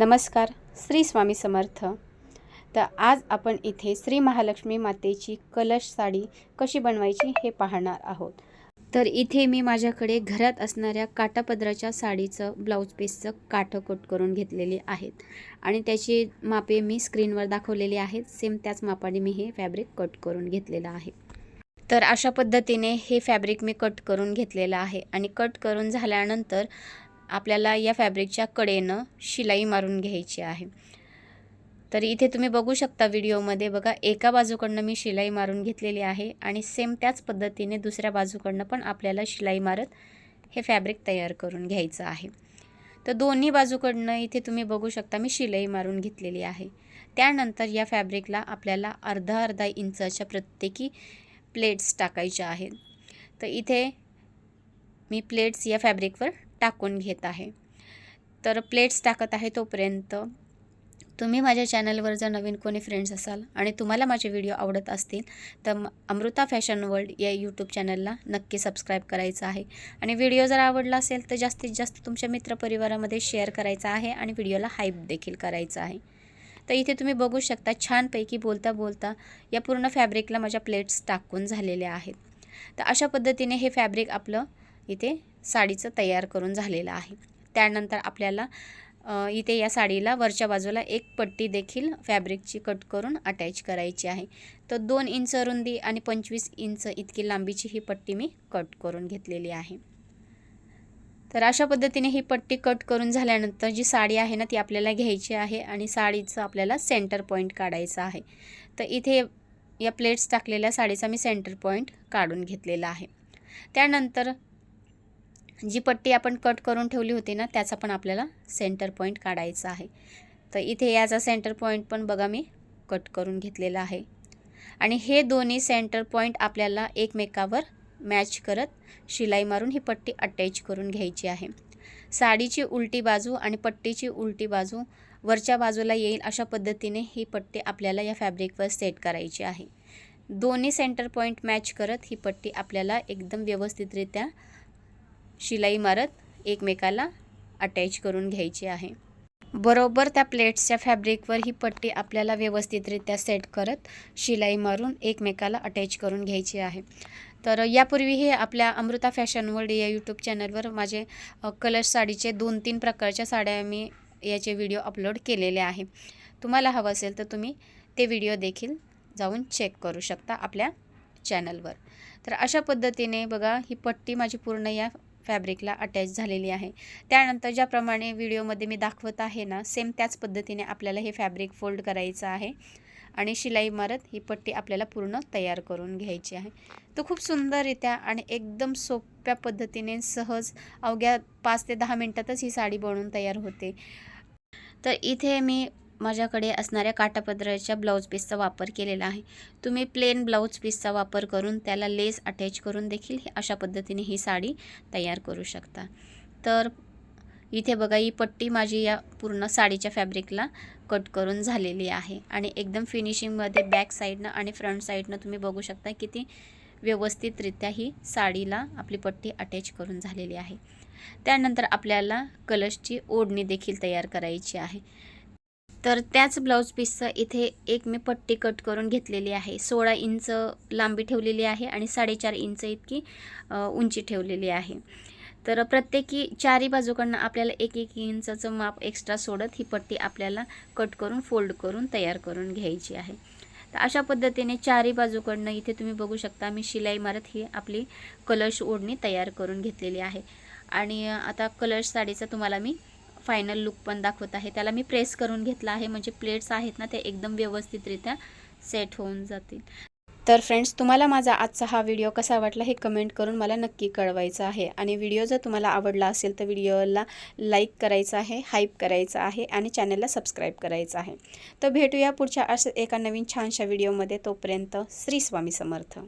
नमस्कार श्री स्वामी समर्थ. तर आज आपण इथे श्री महालक्ष्मी मातेची कलश साडी कशी बनवायची हे पाहणार आहोत. तर इथे मी माझ्याकडे घरात असणाऱ्या काटापदराच्या साडीचं ब्लाऊज पीसचं काठं कट करून घेतलेली आहेत. आणि त्याची मापे मी स्क्रीनवर दाखवलेली आहेत. सेम त्याच मापाने मी हे फॅब्रिक कट करून घेतलेलं आहे. तर अशा पद्धतीने हे फॅब्रिक मी कट करून घेतलेलं आहे. आणि कट करून झाल्यानंतर आपल्याला या फॅब्रिकच्या कडेनं शिलाई मारून घ्यायची आहे. तर इथे तुम्ही बघू शकता व्हिडिओमध्ये बघा एका बाजूकडनं मी शिलाई मारून घेतलेली आहे आणि सेम त्याच पद्धतीने दुसऱ्या बाजूकडनं पण आपल्याला शिलाई मारत हे फॅब्रिक तयार करून घ्यायचं आहे. तर दोन्ही बाजूकडनं इथे तुम्ही बघू शकता मी शिलाई मारून घेतलेली आहे. त्यानंतर या फॅब्रिकला आपल्याला अर्धा अर्धा इंचाच्या प्रत्येकी प्लेट्स टाकायच्या आहेत. तर इथे मी प्लेट्स या फॅब्रिकवर टाकून घेत आहे. तर प्लेट्स टाकत आहे तोपर्यंत तुम्ही माझ्या चॅनलवर जर नवीन कोणी फ्रेंड्स असाल आणि तुम्हाला माझे व्हिडिओ आवडत असतील तर अमृता फॅशन वर्ल्ड या यूट्यूब चॅनलला नक्की सबस्क्राईब करायचं आहे. आणि व्हिडिओ जर आवडला असेल तर जास्तीत जास्त तुमच्या मित्रपरिवारामध्ये शेअर करायचा आहे आणि व्हिडिओला हाईप देखील करायचा आहे. तर इथे तुम्ही बघू शकता छानपैकी बोलता बोलता या पूर्ण फॅब्रिकला माझ्या प्लेट्स टाकून झालेल्या आहेत. तर अशा पद्धतीने हे फॅब्रिक आपलं इथे साडीचं तयार करून झालेलं आहे. त्यानंतर आपल्याला इथे या साडीला वरच्या बाजूला एक पट्टी देखील फॅब्रिकची कट करून अटॅच करायची आहे. तर दोन इंच रुंदी आणि पंचवीस इंच इतकी लांबीची ही पट्टी मी कट करून घेतलेली आहे. तर अशा पद्धतीने ही पट्टी कट करून झाल्यानंतर जी साडी आहे ना ती आपल्याला घ्यायची आहे आणि साडीचं आपल्याला सेंटर पॉईंट काढायचा आहे. तर इथे या प्लेट्स टाकलेल्या साडीचा मी सेंटर पॉईंट काढून घेतलेला आहे. त्यानंतर जी पट्टी आपण कट करून ठेवली होती ना त्याचा पण आपल्याला सेंटर पॉईंट काढायचा आहे. तर इथे याचा सेंटर पॉईंट पण बघा मी कट करून घेतलेला आहे. आणि हे दोन्ही सेंटर पॉईंट आपल्याला एकमेकावर मॅच करत शिलाई मारून ही पट्टी अटॅच करून घ्यायची आहे. साडीची उलटी बाजू आणि पट्टीची उलटी बाजू वरच्या बाजूला येईल अशा पद्धतीने ही पट्टी आपल्याला या फॅब्रिकवर सेट करायची आहे. दोन्ही सेंटर पॉईंट मॅच करत ही पट्टी आपल्याला एकदम व्यवस्थितरित्या शिलाई मारत एकमेकाला अटॅच करून घ्यायची आहे. बरोबर त्या प्लेट्सच्या फॅब्रिकवर ही पट्टी आपल्याला व्यवस्थितरित्या सेट करत शिलाई मारून एकमेकाला अटॅच करून घ्यायची आहे. तर यापूर्वी हे आपल्या अमृता फॅशन वर्ल्ड या यूट्यूब चॅनलवर माझे कलर साडीचे दोन तीन प्रकारच्या साड्या मी याचे व्हिडिओ अपलोड केलेले आहे. तुम्हाला हवं असेल तर तुम्ही ते व्हिडिओ देखील जाऊन चेक करू शकता आपल्या चॅनलवर तर अशा पद्धतीने बघा ही पट्टी माझी पूर्ण या फॅब्रिकला अटॅच झालेली आहे. त्यानंतर ज्याप्रमाणे व्हिडिओमध्ये मी दाखवत आहे ना सेम त्याच पद्धतीने आपल्याला हे फॅब्रिक फोल्ड करायचं आहे. आणि शिलाई मारत ही पट्टी आपल्याला पूर्ण तयार करून घ्यायची आहे. तो खूप सुंदररित्या आणि एकदम सोप्या पद्धतीने सहज अवघ्या पाच ते दहा मिनटातच ही साडी बनवून तयार होते. तर इथे मी माझ्याकडे असणाऱ्या काटापदराच्या ब्लाऊज पीसचा वापर केलेला आहे. तुम्ही प्लेन ब्लाऊज पीसचा वापर करून त्याला लेस अटॅच करून देखील हे अशा पद्धतीने ही साडी तयार करू शकता. तर इथे बघा ही पट्टी माझी या पूर्ण साडीच्या फॅब्रिकला कट करून झालेली आहे. आणि एकदम फिनिशिंगमध्ये बॅक साईडनं आणि फ्रंट साईडनं तुम्ही बघू शकता किती व्यवस्थितरित्या ही साडीला आपली पट्टी अटॅच करून झालेली आहे. त्यानंतर आपल्याला कलशची ओढणी देखील तयार करायची आहे. तर त्याच ब्लाऊज पीसचं इथे एक मी पट्टी कट करून घेतलेली आहे. सोळा इंच लांबी ठेवलेली आहे आणि साडेचार इंच इतकी उंची ठेवलेली आहे. तर प्रत्येकी चारी बाजूकडनं आपल्याला एक एक इंचाचं माप एक्स्ट्रा सोडत ही पट्टी आपल्याला कट करून फोल्ड करून तयार करून घ्यायची आहे. तर अशा पद्धतीने चारही बाजूकडनं इथे तुम्ही बघू शकता मी शिलाई मारत ही आपली कलश ओढणी तयार करून घेतलेली आहे. आणि आता कलश साडीचा तुम्हाला मी फायनल लुक पण दाखवत आहे. त्याला मी प्रेस करून घेतला आहे. म्हणजे प्लेट्स आहेत ना ते एकदम व्यवस्थितरित्या सेट होऊन जातील. तर फ्रेंड्स तुम्हाला माझा आजचा हा व्हिडिओ कसा वाटला हे कमेंट करून मला नक्की कळवायचं आहे. आणि व्हिडिओ जर तुम्हाला आवडला असेल तर व्हिडिओला लाईक करायचं आहे हाईप करायचं आहे आणि चॅनलला सबस्क्राईब करायचं आहे. तर भेटूया पुढच्या असं एका नवीन छानशा व्हिडिओमध्ये तोपर्यंत श्री स्वामी समर्थ.